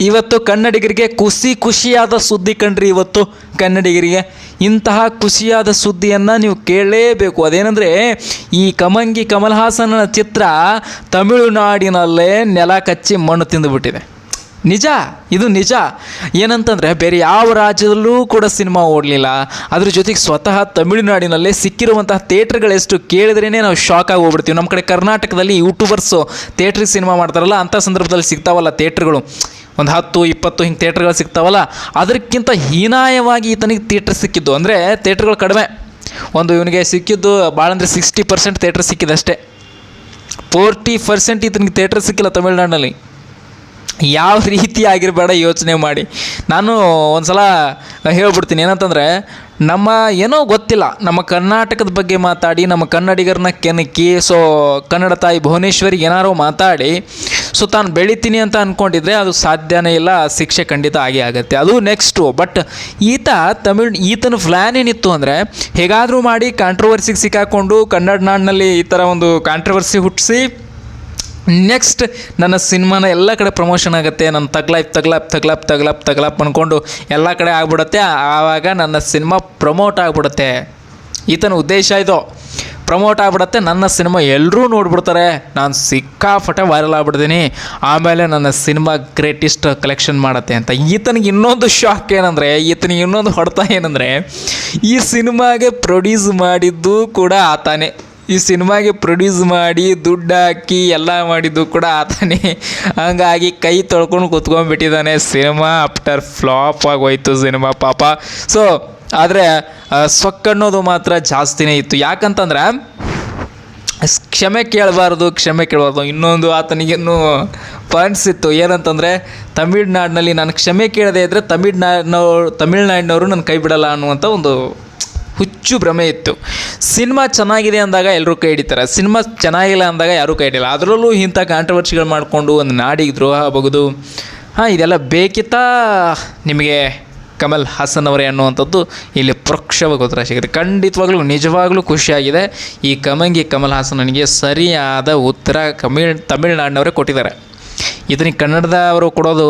ಇವತ್ತು ಕನ್ನಡಿಗರಿಗೆ ಖುಷಿ ಖುಷಿಯಾದ ಸುದ್ದಿ ಕಂಡ್ರಿ ಇವತ್ತು ಕನ್ನಡಿಗರಿಗೆ. ಇಂತಹ ಖುಷಿಯಾದ ಸುದ್ದಿಯನ್ನು ನೀವು ಕೇಳಲೇಬೇಕು. ಅದೇನೆಂದರೆ, ಈ ಕಮಂಗಿ ಕಮಲ್ ಹಾಸನ ಚಿತ್ರ ತಮಿಳುನಾಡಿನಲ್ಲೇ ನೆಲ ಕಚ್ಚಿ ಮಣ್ಣು ತಿಂದುಬಿಟ್ಟಿದೆ. ನಿಜ? ಇದು ನಿಜ? ಏನಂತಂದರೆ, ಬೇರೆ ಯಾವ ರಾಜ್ಯದಲ್ಲೂ ಕೂಡ ಸಿನಿಮಾ ಓಡಲಿಲ್ಲ. ಅದ್ರ ಜೊತೆಗೆ ಸ್ವತಃ ತಮಿಳುನಾಡಿನಲ್ಲೇ ಸಿಕ್ಕಿರುವಂತಹ ಥಿಯೇಟ್ರ್ಗಳೆಷ್ಟು ಕೇಳಿದ್ರೇ ನಾವು ಶಾಕ್ ಆಗಿ ನಮ್ಮ ಕಡೆ ಕರ್ನಾಟಕದಲ್ಲಿ ಯೂಟ್ಯೂಬರ್ಸು ಥಿಯೇಟ್ರಿಗೆ ಸಿನಿಮಾ ಮಾಡ್ತಾರಲ್ಲ, ಅಂಥ ಸಂದರ್ಭದಲ್ಲಿ ಸಿಗ್ತಾವಲ್ಲ ಥಿಯೇಟ್ರ್ಗಳು. ಒಂದು ಹತ್ತು, ಇಪ್ಪತ್ತು ಹಿಂಗೆ ಥಿಯೇಟ್ರ್ಗಳು ಸಿಗ್ತಾವಲ್ಲ, ಅದಕ್ಕಿಂತ ಹೀನಾಯವಾಗಿ ಈತನಿಗೆ ಥಿಯೇಟ್ರ್ ಸಿಕ್ಕಿದ್ದು. ಅಂದರೆ ಥಿಯೇಟ್ರ್ಗಳು ಕಡಿಮೆ. ಒಂದು ಇವನಿಗೆ ಸಿಕ್ಕಿದ್ದು ಭಾಳ ಅಂದರೆ ಸಿಕ್ಸ್ಟಿ ಪರ್ಸೆಂಟ್ ಥಿಯೇಟ್ರ್ ಸಿಕ್ಕಿದೆ ಅಷ್ಟೇ. ಫೋರ್ಟಿ ಪರ್ಸೆಂಟ್ ಈತನಿಗೆ ಥಿಯೇಟ್ರ್ ಸಿಕ್ಕಿಲ್ಲ ತಮಿಳ್ನಾಡಿನಲ್ಲಿ. ಯಾವ ರೀತಿ ಆಗಿರಬೇಡ ಯೋಚನೆ ಮಾಡಿ. ನಾನು ಒಂದು ಸಲ ಹೇಳ್ಬಿಡ್ತೀನಿ ಏನಂತಂದರೆ, ನಮ್ಮ ಏನೋ ಗೊತ್ತಿಲ್ಲ. ನಮ್ಮ ಕರ್ನಾಟಕದ ಬಗ್ಗೆ ಮಾತಾಡಿ, ನಮ್ಮ ಕನ್ನಡಿಗರನ್ನ ಕೆಣಕಿ ಸೊ ಕನ್ನಡ ತಾಯಿ ಭುವನೇಶ್ವರಿಗೆ ಏನಾರೋ ಮಾತಾಡಿ ಸೊ ತಾನು ಬೆಳಿತೀನಿ ಅಂತ ಅಂದ್ಕೊಂಡಿದ್ರೆ ಅದು ಸಾಧ್ಯನೇ ಇಲ್ಲ, ಶಿಕ್ಷೆ ಖಂಡಿತ ಆಗೇ ಆಗುತ್ತೆ. ಅದು ನೆಕ್ಸ್ಟು ಬಟ್ ಈತ ತಮಿಳ್, ಈತನ ಪ್ಲ್ಯಾನ್ ಏನಿತ್ತು ಅಂದರೆ, ಹೇಗಾದರೂ ಮಾಡಿ ಕಾಂಟ್ರವರ್ಸಿಗೆ ಸಿಕ್ಕಾಕೊಂಡು ಕನ್ನಡ ನಾಡಿನಲ್ಲಿ ಈ ಥರ ಒಂದು ಕಾಂಟ್ರವರ್ಸಿ ಹುಟ್ಟಿಸಿ ನೆಕ್ಸ್ಟ್ ನನ್ನ ಸಿನಿಮಾನ ಎಲ್ಲ ಕಡೆ ಪ್ರಮೋಷನ್ ಆಗುತ್ತೆ, ನನ್ನ ತಗ್ಲಾಪ್ ತಗ್ಲಾಪ್ ತಗ್ಲಾಪ್ ತಗ್ಲಾಪ್ ತಗ್ಲಾಪ್ ಅಂದ್ಕೊಂಡು ಎಲ್ಲ ಕಡೆ ಆಗ್ಬಿಡುತ್ತೆ. ಆವಾಗ ನನ್ನ ಸಿನಿಮಾ ಪ್ರಮೋಟ್ ಆಗಿಬಿಡುತ್ತೆ. ಈತನ ಉದ್ದೇಶ ಇದು. ಪ್ರಮೋಟ್ ಆಗ್ಬಿಡುತ್ತೆ. ನನ್ನ ಸಿನಿಮಾ ಎಲ್ಲರೂ ನೋಡ್ಬಿಡ್ತಾರೆ. ನಾನು ಸಿಕ್ಕಾಪಟ್ಟೆ ವೈರಲ್ ಆಗ್ಬಿಡ್ತೀನಿ ಆಮೇಲೆ ನನ್ನ ಸಿನಿಮಾ ಗ್ರೇಟೆಸ್ಟ್ ಕಲೆಕ್ಷನ್ ಮಾಡುತ್ತೆ ಅಂತ. ಈತನಿಗೆ ಇನ್ನೊಂದು ಶಾಕ್ ಏನಂದರೆ, ಈತನಿಗೆ ಇನ್ನೊಂದು ಹೊಡೆತ ಏನಂದರೆ, ಈ ಸಿನಿಮಾಗೆ ಪ್ರೊಡ್ಯೂಸ್ ಮಾಡಿದ್ದು ಕೂಡ ಆತಾನೆ. ಈ ಸಿನಿಮಾಗೆ ಪ್ರೊಡ್ಯೂಸ್ ಮಾಡಿ, ದುಡ್ಡು ಹಾಕಿ ಎಲ್ಲ ಮಾಡಿದ್ದು ಕೂಡ ಆತನೇ. ಹಂಗಾಗಿ ಕೈ ತೊಳ್ಕೊಂಡು ಕೂತ್ಕೊಂಡ್ಬಿಟ್ಟಿದ್ದಾನೆ ಸಿನಿಮಾ. ಆಫ್ಟರ್ ಫ್ಲಾಪ್ ಆಗೋಯ್ತು ಸಿನಿಮಾ ಪಾಪ. ಸೊ ಆದರೆ ಸೊಕ್ಕನ್ನೋದು ಮಾತ್ರ ಜಾಸ್ತಿನೇ ಇತ್ತು. ಯಾಕಂತಂದ್ರೆ, ಕ್ಷಮೆ ಕೇಳಬಾರ್ದು ಕ್ಷಮೆ ಕೇಳಬಾರ್ದು. ಇನ್ನೊಂದು ಆತನಿಗಿನ್ನೂ ಪಾಯಿಂಟ್ಸ್ ಇತ್ತು. ಏನಂತಂದರೆ, ತಮಿಳ್ನಾಡಿನಲ್ಲಿ ನಾನು ಕ್ಷಮೆ ಕೇಳದೇ ಇದ್ದರೆ ತಮಿಳ್ನಾಡಿನವ್ರು, ತಮಿಳ್ನಾಡಿನವರು ನನ್ನ ಕೈ ಬಿಡಲ್ಲ ಅನ್ನುವಂಥ ಒಂದು ಹುಚ್ಚು ಭ್ರಮೆ ಇತ್ತು. ಸಿನಿಮಾ ಚೆನ್ನಾಗಿದೆ ಅಂದಾಗ ಎಲ್ಲರೂ ಕೈ ಹಿಡಿತಾರೆ. ಸಿನಿಮಾ ಚೆನ್ನಾಗಿಲ್ಲ ಅಂದಾಗ ಯಾರೂ ಕೈ ಹಿಡಿಯಲ್ಲ. ಅದರಲ್ಲೂ ಇಂಥ ಕಾಂಟ್ರವರ್ಸಿಗಳು ಮಾಡಿಕೊಂಡು ಒಂದು ನಾಡಿಗೆ ದ್ರೋಹ ಬಗೆದು ಹಾಂ, ಇದೆಲ್ಲ ಬೇಕಿತ್ತಾ ನಿಮಗೆ? ಕಮಲ್ ಹಾಸನ್ ಅವರೇ ಅನ್ನುವಂಥದ್ದು ಇಲ್ಲಿ ಪರೋಕ್ಷವಾಗಿ ಉತ್ತರ ಸಿಗುತ್ತೆ. ಖಂಡಿತವಾಗ್ಲೂ ನಿಜವಾಗ್ಲೂ ಖುಷಿಯಾಗಿದೆ. ಈ ಕಮಂಗಿ ಕಮಲ್ ಹಾಸನನಿಗೆ ಸರಿಯಾದ ಉತ್ತರ ಕಮಿಳ್ ತಮಿಳ್ನಾಡಿನವರೇ ಕೊಟ್ಟಿದ್ದಾರೆ. ಇದನಿಗೆ ಕನ್ನಡದವರು ಕೊಡೋದು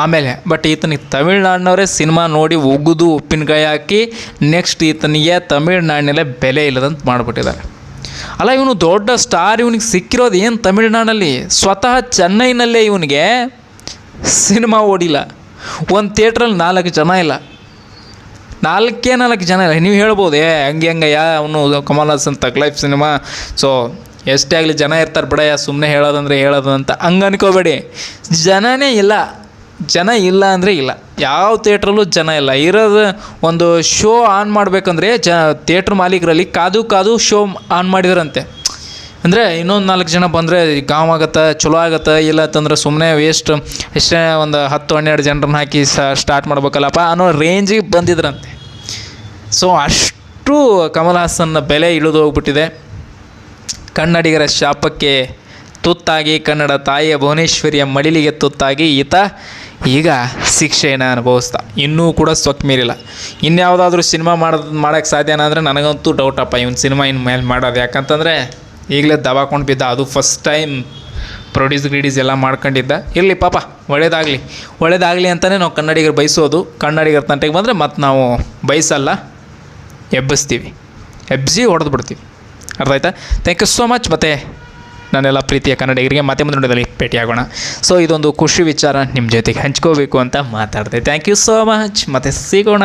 ಆಮೇಲೆ, ಬಟ್ ಈತನಿಗೆ ತಮಿಳ್ನಾಡಿನವರೇ ಸಿನಿಮಾ ನೋಡಿ ಉಗಿದು ಉಪ್ಪಿನಕಾಯಿ ಹಾಕಿ ನೆಕ್ಸ್ಟ್ ಈತನಿಗೆ ತಮಿಳ್ನಾಡಿನಲ್ಲೇ ಬೆಲೆ ಇಲ್ಲದಂತ ಮಾಡಿಬಿಟ್ಟಿದ್ದಾರೆ. ಅಲ್ಲ, ಇವನು ದೊಡ್ಡ ಸ್ಟಾರ್ ಇವನಿಗೆ ಸಿಕ್ಕಿರೋದು ಏನು ತಮಿಳ್ನಾಡಲ್ಲಿ? ಸ್ವತಃ ಚೆನ್ನೈನಲ್ಲೇ ಇವನಿಗೆ ಸಿನಿಮಾ ಓಡಿಲ್ಲ. ಒಂದು ಥಿಯೇಟ್ರಲ್ಲಿ ನಾಲ್ಕು ಜನ ಇಲ್ಲ. ನಾಲ್ಕೇ ನಾಲ್ಕು ಜನ ಇಲ್ಲ. ನೀವು ಹೇಳ್ಬೋದು, ಏ, ಹಂಗೆ ಹಂಗಯ್ಯ ಅವನು Kamal Haasan thug life cinema. So, ಎಷ್ಟೇ ಆಗಲಿ ಜನ ಇರ್ತಾರೆ ಬಿಡಯ್ಯ ಸುಮ್ಮನೆ ಹೇಳೋದಂದ್ರೆ ಹೇಳೋದು ಅಂತ. ಹಂಗೆ ಅನ್ಕೋಬೇಡಿ. ಜನನೇ ಇಲ್ಲ. ಜನ ಇಲ್ಲ ಅಂದರೆ ಇಲ್ಲ. ಯಾವ ಥಿಯೇಟ್ರಲ್ಲೂ ಜನ ಇಲ್ಲ. ಇರೋದು ಒಂದು ಶೋ ಆನ್ ಮಾಡಬೇಕಂದ್ರೆ ಜ, ಥಿಯೇಟ್ರ್ ಮಾಲೀಕರಲ್ಲಿ ಕಾದು ಕಾದು ಶೋ ಆನ್ ಮಾಡಿದ್ರಂತೆ. ಅಂದರೆ ಇನ್ನೊಂದು ನಾಲ್ಕು ಜನ ಬಂದರೆ ಗಾಮ್ ಆಗತ್ತೆ, ಚಲೋ ಆಗತ್ತೆ, ಇಲ್ಲ ಅಂತಂದ್ರೆ ಸುಮ್ಮನೆ ವೇಸ್ಟ್ ಎಷ್ಟೇ ಒಂದು ಹತ್ತು, ಹನ್ನೆರಡು ಜನರನ್ನ ಹಾಕಿ ಸ್ಟಾರ್ಟ್ ಮಾಡ್ಬೇಕಲ್ಲಪ್ಪ ಅನ್ನೋ ರೇಂಜಿಗೆ ಬಂದಿದ್ರಂತೆ. ಸೊ ಅಷ್ಟು ಕಮಲ್ ಹಾಸನ್ನ ಬೆಲೆ ಇಳಿದು ಹೋಗ್ಬಿಟ್ಟಿದೆ. ಕನ್ನಡಿಗರ ಶಾಪಕ್ಕೆ ತುತ್ತಾಗಿ ಕನ್ನಡ ತಾಯಿಯ ಭುವನೇಶ್ವರಿಯ ಮಡಿಲಿಗೆ ತುತ್ತಾಗಿ ಈತ ಈಗ ಶಿಕ್ಷೆಯನ್ನು ಅನುಭವಿಸ್ತಾ. ಇನ್ನೂ ಕೂಡ ಸ್ವಕ್ ಮೀರಿಲ್ಲ. ಇನ್ಯಾವುದಾದ್ರೂ ಸಿನಿಮಾ ಮಾಡೋದು ಮಾಡೋಕ್ಕೆ ಸಾಧ್ಯನಾ ಅಂದರೆ ನನಗಂತೂ ಡೌಟಪ್ಪ ಇವನು ಸಿನಿಮಾ ಇನ್ನು ಮೇಲೆ ಮಾಡೋದು ಯಾಕಂತಂದರೆ ಈಗಲೇ ದಬಾಕೊಂಡು ಬಿದ್ದ. ಅದು ಫಸ್ಟ್ ಟೈಮ್ ಪ್ರೊಡ್ಯೂಸ್ ಗ್ರೀಡೀಸ್ ಎಲ್ಲ ಮಾಡ್ಕೊಂಡಿದ್ದ. ಇರಲಿ ಪಾಪ, ಒಳ್ಳೇದಾಗಲಿ. ಒಳ್ಳೇದಾಗಲಿ ಅಂತಲೇ ನಾವು ಕನ್ನಡಿಗರು ಬಯಸೋದು. ಕನ್ನಡಿಗರ ತಂಟೆಗೆ ಬಂದರೆ ಮತ್ತು ನಾವು ಬಯಸಲ್ಲ. ಎಬ್ಬಿಸ್ತೀವಿ. ಎಬ್ಬಿಸಿ ಹೊಡೆದು ಬಿಡ್ತೀವಿ ಅರ್ಥ ಆಯ್ತಾ? ಥ್ಯಾಂಕ್ ಯು ಸೋ ಮಚ್ ಮತ್ತೆ ನನ್ನೆಲ್ಲ ಪ್ರೀತಿಯ ಕನ್ನಡಿಗರಿಗೆ ಮತ್ತೆ ಮುಂದೆ ನೋಡಿದಲ್ಲಿ ಭೇಟಿಯಾಗೋಣ. ಸೊ ಇದೊಂದು ಖುಷಿ ವಿಚಾರ ನಿಮ್ಮ ಜೊತೆಗೆ ಹಂಚ್ಕೋಬೇಕು ಅಂತ ಮಾತಾಡಿದೆ. ಥ್ಯಾಂಕ್ ಯು ಸೋ ಮಚ್ ಮತ್ತೆ ಸಿಗೋಣ.